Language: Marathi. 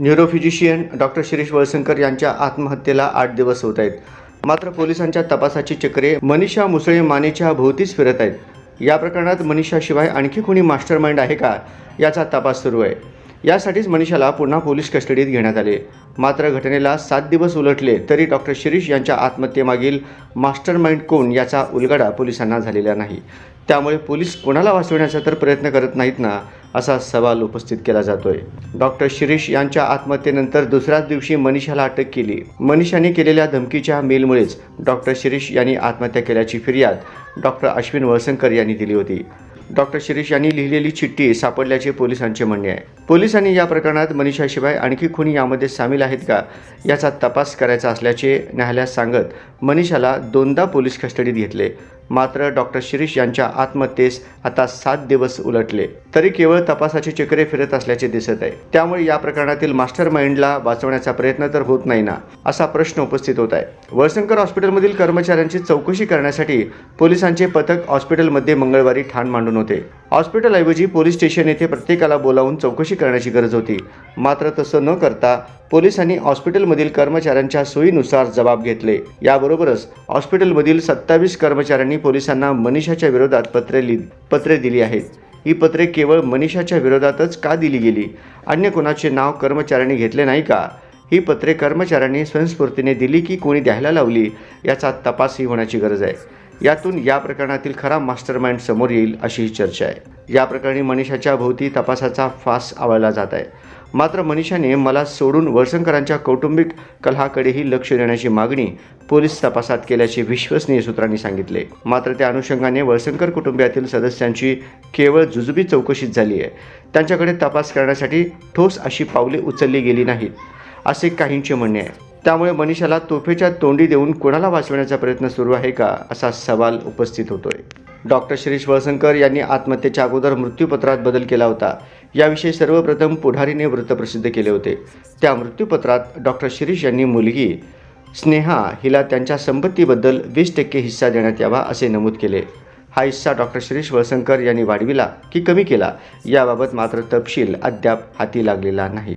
न्यूरोफिजिशियन डॉक्टर शिरीष वळसंकर यांच्या आत्महत्येला आठ दिवस होत आहेत. मात्र पोलिसांच्या तपासाची चक्रे मनीषा मुसळे मानेच्या भोवतीच फिरत आहेत. या प्रकरणात मनीषाशिवाय आणखी कोणी मास्टर माइंड आहे का? याचा तपास सुरू आहे. यासाठीच मनीषाला पुन्हा पोलीस कस्टडीत घेण्यात आले. मात्र घटनेला सात दिवस उलटले तरी डॉक्टर शिरीष यांच्या आत्महत्येमागील मास्टर माइंड कोण याचा उलगडा पोलिसांना झालेला नाही. त्यामुळे पोलीस कोणाला वाचवण्याचा तर प्रयत्न करत नाहीत ना? असा सवाल उपस्थित केला जातोय. डॉक्टर शिरीष यांच्या आत्महत्येनंतर दुसऱ्याच दिवशी मनीषाला अटक केली. मनीषाने केलेल्या धमकीच्या मेलमुळेच डॉक्टर शिरीष यांनी आत्महत्या केल्याची फिर्याद डॉक्टर अश्विन वळसंकर यांनी दिली होती. डॉक्टर शिरीष यांनी लिहिलेली चिठ्ठी सापडल्याचे पोलिसांचे म्हणणे आहे. पोलिसांनी या प्रकरणात मनीषाशिवाय आणखी कोणी यामध्ये सामील आहेत का याचा तपास करायचा असल्याचे न्यायालयात सांगत मनीषाला दोनदा पोलीस कस्टडीत घेतले. मात्र डॉक्टर शिरीष यांच्या आत्महत्येस आता सात दिवस उलटले. तरी केवळ तपासाचे चक्रे फिरत असल्याचे दिसत आहे. त्यामुळे या प्रकरणातील मास्टर माइंडला वाचवण्याचा प्रयत्न तर होत नाही ना असा प्रश्न उपस्थित होत आहे. वळसंकर हॉस्पिटलमधील कर्मचाऱ्यांची चौकशी करण्यासाठी पोलिसांचे पथक हॉस्पिटलमध्ये मंगळवारी ठाण मांडून होते. हॉस्पिटलऐवजी पोलीस स्टेशन येथे प्रत्येकाला बोलावून चौकशी करण्याची गरज होती. मात्र तसं न करता पोलिसांनी हॉस्पिटलमधील कर्मचाऱ्यांच्या सोयीनुसार जबाब घेतले. याबरोबरच हॉस्पिटलमधील सत्तावीस कर्मचाऱ्यांनी पोलिसांना मनीषाच्या विरोधात पत्रे लि पत्रे दिली आहेत. ही पत्रे केवळ मनीषाच्या विरोधातच का दिली गेली? अन्य कोणाचे नाव कर्मचाऱ्यांनी घेतले नाही का? ही पत्रे कर्मचाऱ्यांनी स्वयंस्फूर्तीने दिली की कोणी द्यायला लावली? याचा तपासही होण्याची गरज आहे. यातून या प्रकरणातील खरा मास्टर माइंड समोर येईल अशी ही चर्चा आहे. या प्रकरणी मनीषाच्या भोवती तपासाचा फास आवळला जात आहे. मात्र मनीषाने मला सोडून वळसंकरांच्या कौटुंबिक कलहाकडेही लक्ष देण्याची मागणी पोलीस तपासात केल्याचे विश्वसनीय सूत्रांनी सांगितले. मात्र त्या अनुषंगाने वळसंकर कुटुंबियातील सदस्यांची केवळ जुजुबी चौकशीच झाली आहे. त्यांच्याकडे तपास करण्यासाठी ठोस अशी पावले उचलली गेली नाहीत असे काहींचे म्हणणे आहे. त्यामुळे मनीषाला तोफेच्या तोंडी देऊन कोणाला वाचवण्याचा प्रयत्न सुरू आहे का असा सवाल उपस्थित होतोय. डॉक्टर शिरीष वळसंकर यांनी आत्महत्येच्या अगोदर मृत्यूपत्रात बदल केला होता. याविषयी सर्वप्रथम पुढारीने वृत्त प्रसिद्ध केले होते. त्या मृत्यूपत्रात डॉक्टर शिरीष यांनी मुलगी स्नेहा हिला त्यांच्या संपत्तीबद्दल वीस टक्के हिस्सा देण्यात यावा असे नमूद केले. हा हिस्सा डॉक्टर शिरीष वळसंकर यांनी वाढविला की कमी केला याबाबत मात्र तपशील अद्याप हाती लागलेला नाही.